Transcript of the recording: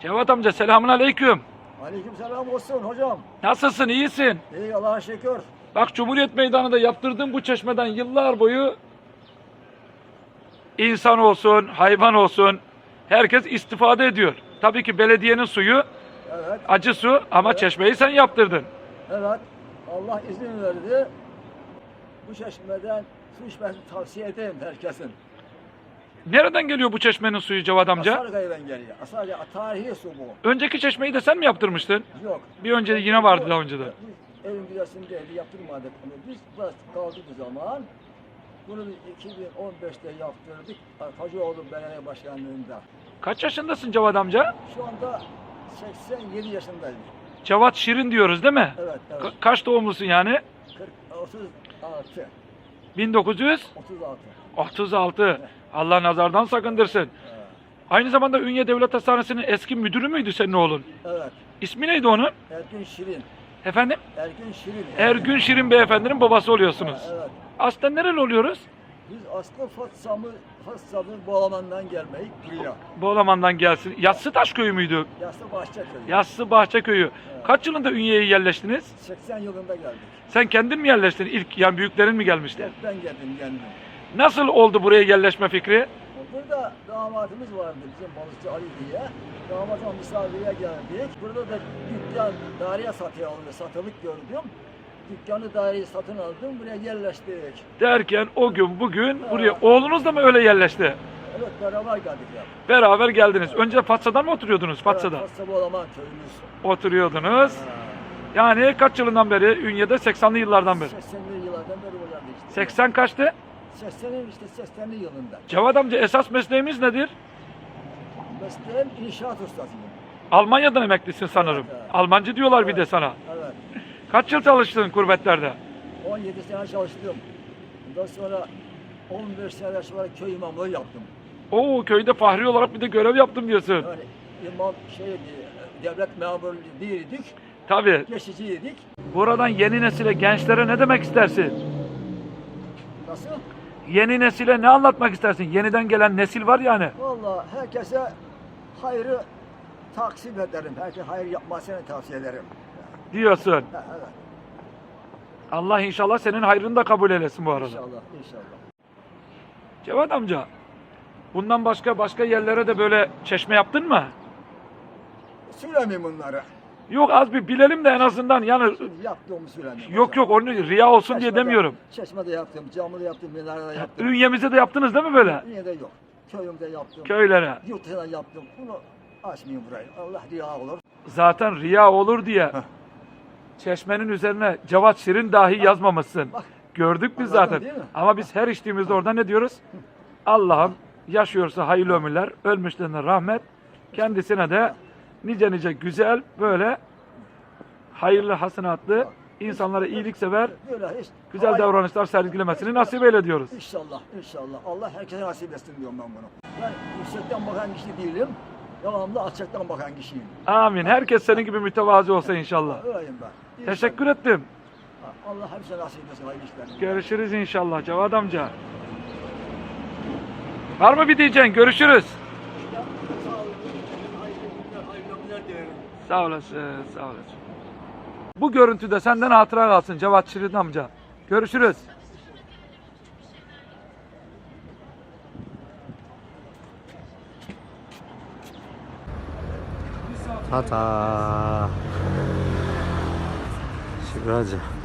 Cevat amca selamun aleyküm. Aleykümselam olsun hocam. Nasılsın iyisin? İyi Allah'a şükür. Bak Cumhuriyet Meydanı'nda yaptırdığım bu çeşmeden yıllar boyu insan olsun, hayvan olsun herkes istifade ediyor. Tabii ki belediyenin suyu Evet, acı su ama Evet. çeşmeyi sen yaptırdın. evet. Allah izin verdi. Bu çeşmeden su içmesini tavsiye ederim herkesin. Nereden geliyor bu çeşmenin suyu Cevat amca? Asargay'dan geliyor. Asargay tarihi su bu. Önceki çeşmeyi de sen mi yaptırmıştın? Yok. Bir önce yine vardı daha önce de. Biz evin güzesindeydi, yaptırmadık bunu. Biz biraz kaldı bu zaman. Bunu biz 2015'te yaptırdık. Hacıoğlu Belediye Başkanlığı'nda. Kaç yaşındasın Cevat amca? Şu anda 87 yaşındayım. Cevat Şirin diyoruz değil mi? Evet, evet. Ka- kaç doğumlusun yani? 40, 36. 1936. 36. Allah nazardan sakındırsın. Evet. Aynı zamanda Ünye Devlet Hastanesi'nin eski müdürü müydü senin oğlun? Evet. İsmi neydi onun? Ergün Şirin. Efendim? Ergün Şirin. Ergün Şirin beyefendinin babası oluyorsunuz. Evet. Aslen nereli oluyoruz? Biz aslı Fatsam'ı, Fatsam'ın Boğaman'dan gelmeyi buraya. Boğlaman'dan gelsin. Yassıtaş köyü müydü? Yassı Bahçeköy. Yassı Bahçe köyü. Kaç yılında Ünye'ye yerleştiniz? 80 yılında geldik. Sen kendin mi yerleştin? İlk yani büyüklerin mi gelmişti? Hep ben geldim kendim. Nasıl oldu buraya yerleşme fikri? Burada damatımız vardı bizim balıkçı Ali diye. Damatla misafire geldik. Burada da dükkan daireye satıyor oluyor. Satılık gördüm. Dükkanı daireyi satın aldım. Buraya yerleştik. Derken o gün bugün buraya oğlunuz da mı öyle yerleşti? Evet beraber geldik ya. Beraber geldiniz. Önce Fatsa'dan mı oturuyordunuz? Fatsa'da. Evet, Fatsa Boğaman köyümüz. Oturuyordunuz. Ha. Yani kaç yılından beri? Ünye'de 80'li yıllardan beri. 80'li yıllardan beri işte. 80 kaçtı? 80'in işte 80'li yılında. Cevat amca esas mesleğimiz nedir? Mesleğim inşaat ustasıyım. Almanya'dan emeklisin sanırım. Evet, evet. Almancı diyorlar bir de Evet. sana. Evet. Kaç yıl çalıştın kurbetlerde? 17 sene çalıştım. Ondan sonra 15 sene sonra köy imamlığı yaptım. Oo köyde fahri olarak bir de görev yaptım diyorsun. Yani imam şeydi, devlet memuru değildik, Tabii. geçiciydik. Buradan yeni nesile, gençlere ne demek istersin? Nasıl? Yeni nesile ne anlatmak istersin? Yeniden gelen nesil var yani. Vallahi herkese hayrı taksim ederim. Herkese hayır yapmasını tavsiye ederim. Diyorsun. Ha, evet. Allah inşallah senin hayrını da kabul eylesin bu arada. İnşallah, inşallah. Cevat amca, bundan başka başka yerlere de böyle çeşme yaptın mı? Söylemeyeyim bunları. Yok az bir bilelim de en azından yani Yaptığımı söylemeyeyim. yok yok onu riya olsun diye Çeşmede- demiyorum. Çeşmede yaptım, camide yaptım, minarede yaptım. Ünye'mize de yaptınız değil mi böyle? Yine de yok. Köyümde yaptım. Köylere. Yurt dışına yaptım. Bunu açmayayım burayı. Allah riya olur. Zaten riya olur diye çeşmenin üzerine Cevat Şirin dahi yazmamışsın. Bak. Gördük biz Anladın zaten. Ama biz her içtiğimizde orada ne diyoruz? Allah'ım yaşıyorsa hayırlı ömürler, ölmüşlerine rahmet, kendisine de nice nice güzel böyle hayırlı hasenatlı insanlara iyilik sever, Böyle hiç güzel Hayır. davranışlar sergilemesini nasip eyle diyoruz. İnşallah, inşallah. Allah herkese nasip etsin diyorum ben bunu. Ben yüksekten bakan kişi değilim. Devamlı alçaktan bakan kişiyim. Amin. Herkes senin gibi mütevazi olsa inşallah. Öyleyim ben. İnşallah. Teşekkür ettim. Allah hepsine nasip etsin hayırlı işler. Görüşürüz inşallah Cevat amca. Var mı bir diyeceksin? Görüşürüz. Sağ olun. Hayırlı günler, hayırlı ömürler dilerim. Sağ olasın, sağ olasın. Bu görüntüde senden hatıra kalsın Cevat Şirin amca. Görüşürüz. Tata. Şükrü Hacı.